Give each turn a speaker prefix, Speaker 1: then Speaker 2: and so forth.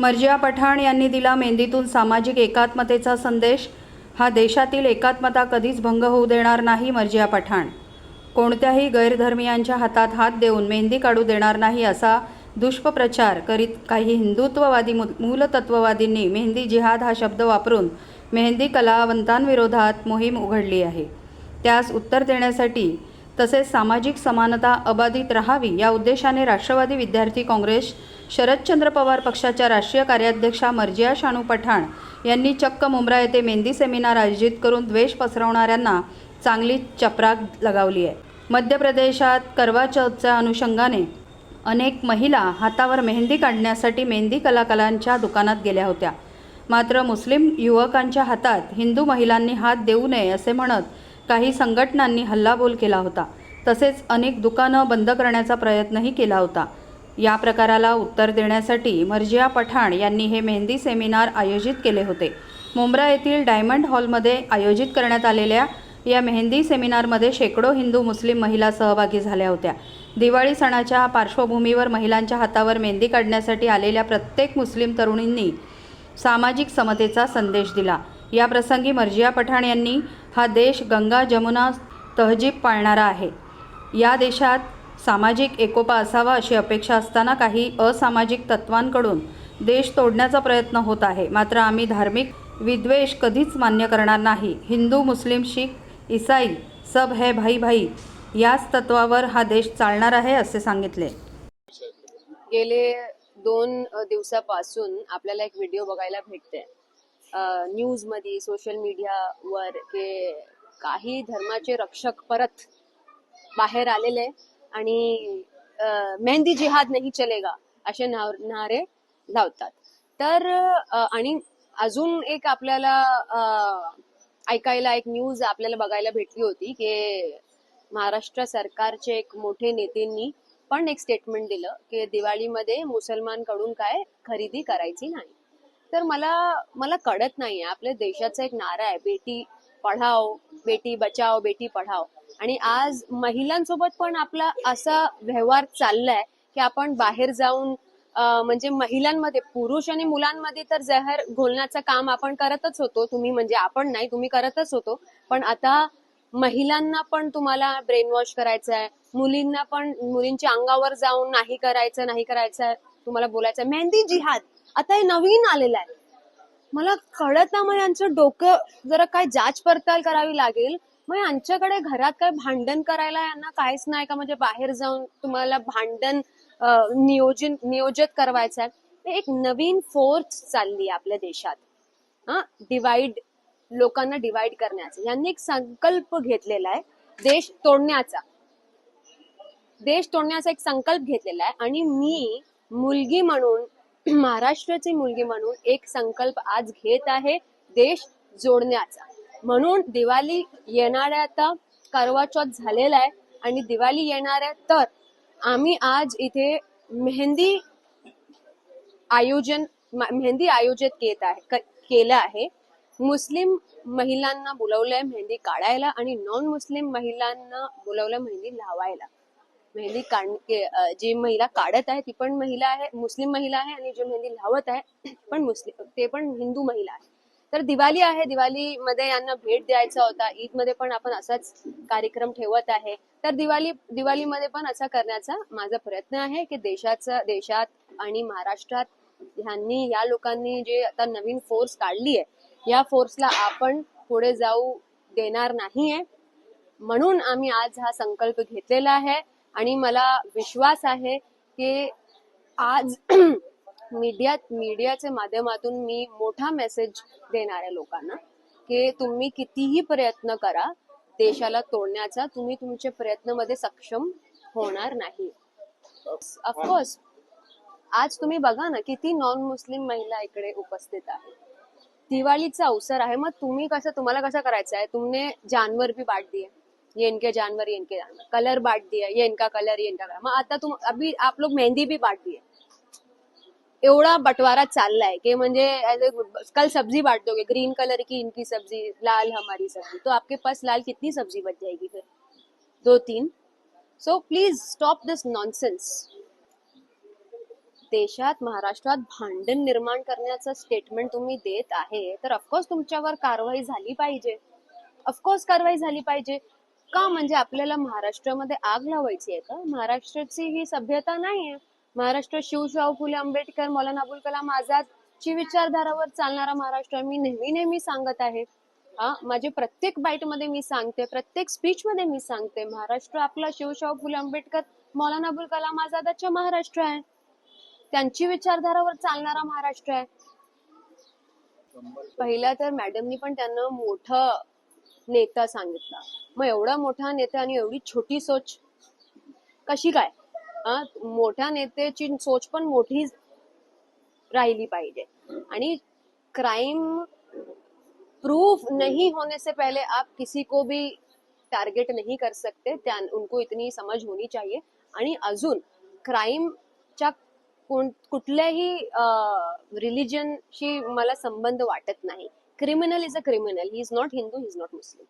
Speaker 1: मर्जिया पठाण यांनी दिला मेहंदीतून सामाजिक एकात्मतेचा संदेश. हा देशातील एकात्मता कधीच भंग होऊ देणार नाही मर्जिया पठाण. कोणत्याही गैरधर्मियांच्या हातात हात देऊन मेहंदी काढू देणार नाही असा दुष्पप्रचार करीत काही हिंदुत्ववादी मूलतत्ववादींनी मेहंदी जिहाद हा शब्द वापरून मेहंदी कलावंतांविरोधात मोहीम उघडली आहे. त्यास उत्तर देण्यासाठी तसेच सामाजिक समानता अबाधित राहावी या उद्देशाने राष्ट्रवादी विद्यार्थी काँग्रेस शरदचंद्र पवार पक्षाच्या राष्ट्रीय कार्याध्यक्षा मर्जिया शानू पठाण यांनी चक्क मुंब्रा येथे मेहंदी सेमिनार आयोजित करून द्वेष पसरवणाऱ्यांना चांगली चपराक लगावली आहे. मध्य प्रदेशात करवा चौथच्या अनुषंगाने अनेक महिला हातावर मेहंदी काढण्यासाठी मेहंदी कलाकारांच्या दुकानात गेल्या होत्या. मात्र मुस्लिम युवकांच्या हातात हिंदू महिलांनी हात देऊ नये असे म्हणत काही संघटनांनी हल्लाबोल केला होता. तसेच अनेक दुकानं बंद करण्याचा प्रयत्नही केला होता. या प्रकाराला उत्तर देण्यासाठी मर्जिया पठाण यांनी हे मेहंदी सेमिनार आयोजित केले होते. मुंब्रा येथील डायमंड हॉलमध्ये आयोजित करण्यात आलेल्या या मेहंदी सेमिनारमध्ये शेकडो हिंदू मुस्लिम महिला सहभागी झाल्या होत्या. दिवाळी सणाच्या पार्श्वभूमीवर महिलांच्या हातावर मेहंदी काढण्यासाठी आलेल्या प्रत्येक मुस्लिम तरुणींनी सामाजिक समतेचा संदेश दिला. या प्रसंगी मर्जिया पठाण यांनी हा देश गंगा जमुना तहजीब पाळणारा आहे. या देशात सामाजिक एकोपा असावा अशी अपेक्षा असताना काही असामाजिक तत्वांकडून देश तोडण्याचा प्रयत्न होत आहे. मात्र आम्ही धार्मिक विद्वेष कधीच मान्य करणार नाही. हिंदू मुस्लिम शीख इसाई सब है भाई भाई याच तत्वावर हा देश चालणार आहे असे सांगितले.
Speaker 2: गेले दोन दिवसापासून आपल्याला एक व्हिडिओ बघायला भेटते न्यूजमध्ये सोशल मीडियावर के काही धर्माचे रक्षक परत बाहेर आलेले आणि मेहंदी जिहाद नाही चलेगा असे नारे लावतात. तर आणि अजून एक आपल्याला ऐकायला एक न्यूज आपल्याला बघायला भेटली होती की महाराष्ट्र सरकारचे एक मोठे नेत्यांनी पण एक स्टेटमेंट दिलं की दिवाळीमध्ये मुसलमानकडून काय खरेदी करायची नाही. तर मला मला कळत नाहीये. आपल्या देशाचा एक नारा आहे. बेटी पढाओ बेटी बचाओ बेटी पढाओ. आणि आज महिलांसोबत पण आपला असा व्यवहार चाललाय की आपण बाहेर जाऊन म्हणजे महिलांमध्ये पुरुष आणि मुलांमध्ये तर जहर घोलण्याचं काम आपण करतच होतो. तुम्ही म्हणजे आपण नाही तुम्ही करतच होतो. पण आता महिलांना पण तुम्हाला ब्रेन वॉश करायचं आहे मुलींना पण मुलींच्या अंगावर जाऊन नाही करायचं नाही करायचं. तुम्हाला बोलायचं मेहंदी जिहाद. आता हे नवीन आलेलं आहे. मला कळत ना मग यांचं डोकं जरा काय जाच पडताळ करावी लागेल. मग यांच्याकडे घरात काय भांडण करायला यांना काहीच नाही का? म्हणजे बाहेर जाऊन तुम्हाला भांडण नियोजन नियोजित करवायचं आहे. एक नवीन फोर्स चालली आहे आपल्या देशात. हा डिवाइड लोकांना डिवाइड करण्याचा. यांनी एक संकल्प घेतलेला आहे देश तोडण्याचा. देश तोडण्याचा एक संकल्प घेतलेला आहे. आणि मी मुलगी म्हणून महाराष्ट्राची मुलगी म्हणून एक संकल्प आज घेत आहे देश जोडण्याचा. म्हणून दिवाळी येणाऱ्या आता करवाचौथ झालेला आहे आणि दिवाळी येणाऱ्या तर आम्ही आज इथे मेहंदी आयोजन मेहंदी आयोजित केत आहे केलं आहे. मुस्लिम महिलांना बोलवलंय मेहंदी काढायला आणि नॉन मुस्लिम महिलांना बोलवलं मेहंदी लावायला. मेहंदी काढ जी महिला काढत आहे ती पण महिला आहे मुस्लिम महिला आहे आणि जी मेहंदी लावत आहे पण मुस्लिम ते पण हिंदू महिला आहे. तर दिवाळी आहे दिवाळीमध्ये यांना भेट द्यायचा होता. ईदमध्ये पण आपण असाच कार्यक्रम ठेवत आहे. तर दिवाळी दिवाळीमध्ये पण असा करण्याचा माझा प्रयत्न आहे की देशाचा देशात आणि महाराष्ट्रात ह्यांनी या लोकांनी जे आता नवीन फोर्स काढली आहे या फोर्सला आपण पुढे जाऊ देणार नाहीये. म्हणून आम्ही आज हा संकल्प घेतलेला आहे. आणि मला विश्वास आहे की आज मीडिया मीडियाच्या माध्यमातून मी मोठा मेसेज देणार आहे लोकांना की तुम्ही कितीही प्रयत्न करा देशाला तोडण्याचा तुम्ही तुमच्या प्रयत्नामध्ये सक्षम होणार नाही. ऑफकोर्स आज तुम्ही बघा ना किती नॉन मुस्लिम महिला इकडे उपस्थित आहे दिवाळीचा अवसर आहे मग तुम्ही कसं तुम्हाला कसं करायचं आहे? तुमने जानवर भी बांट दिए. ये इनके जानवर ये इनके जानवर। कलर बांट दिया ये इनका कलर ये इनका कलर। मग आता तुम अभी आप लोग मेहंदी भी बांट दिए एवढा बंटवारा चाललाय की म्हणजे कल सब्जी बांट दोगे ग्रीन कलर की इनकी सब्जी लाल हमारी सब्जी। तो आपके पास लाल कितनी सब्जी बच जाएगी फिर? दो तीन। So please stop this nonsense देशात महाराष्ट्रात भांडण निर्माण करण्याचं स्टेटमेंट तुम्ही देत आहे तर ऑफकोर्स तुमच्यावर कारवाई झाली पाहिजे. ऑफकोर्स कारवाई झाली पाहिजे. का म्हणजे आपल्याला महाराष्ट्रामध्ये आग लावायची आहे का? महाराष्ट्राची ही सभ्यता नाहीये. महाराष्ट्र शिवशाहू फुले आंबेडकर मौलाना अबुल कलाम आझाद ची विचारधारावर चालणारा महाराष्ट्र आहे. मी नेहमी नेहमी सांगत आहे. हा माझे प्रत्येक बाईटमध्ये मी सांगते प्रत्येक स्पीच मध्ये मी सांगते महाराष्ट्र आपला शिवशाहू फुले आंबेडकर मौलाना अबुल कलाम आझादाचा महाराष्ट्र आहे. त्यांची विचारधारावर चालणारा महाराष्ट्र आहे. पहिला तर मॅडमनी पण त्यांना मोठं नेता सांगितला. मग एवढा मोठा नेता आणि एवढी छोटी सोच कशी काय? मोठ्या नेत्याची सोच पण मोठी राहिली पाहिजे. आणि क्राइम प्रूफ नहीं होने से पहले आप किसी को भी टार्गेट नहीं कर सकते. त्या उनको इतनी समज होनी चाहिए. आणि अजून क्राईमच्या कुठल्याही रिलिजनशी मला संबंध वाटत नाही. criminal is a criminal. He is not hindu he is not muslim.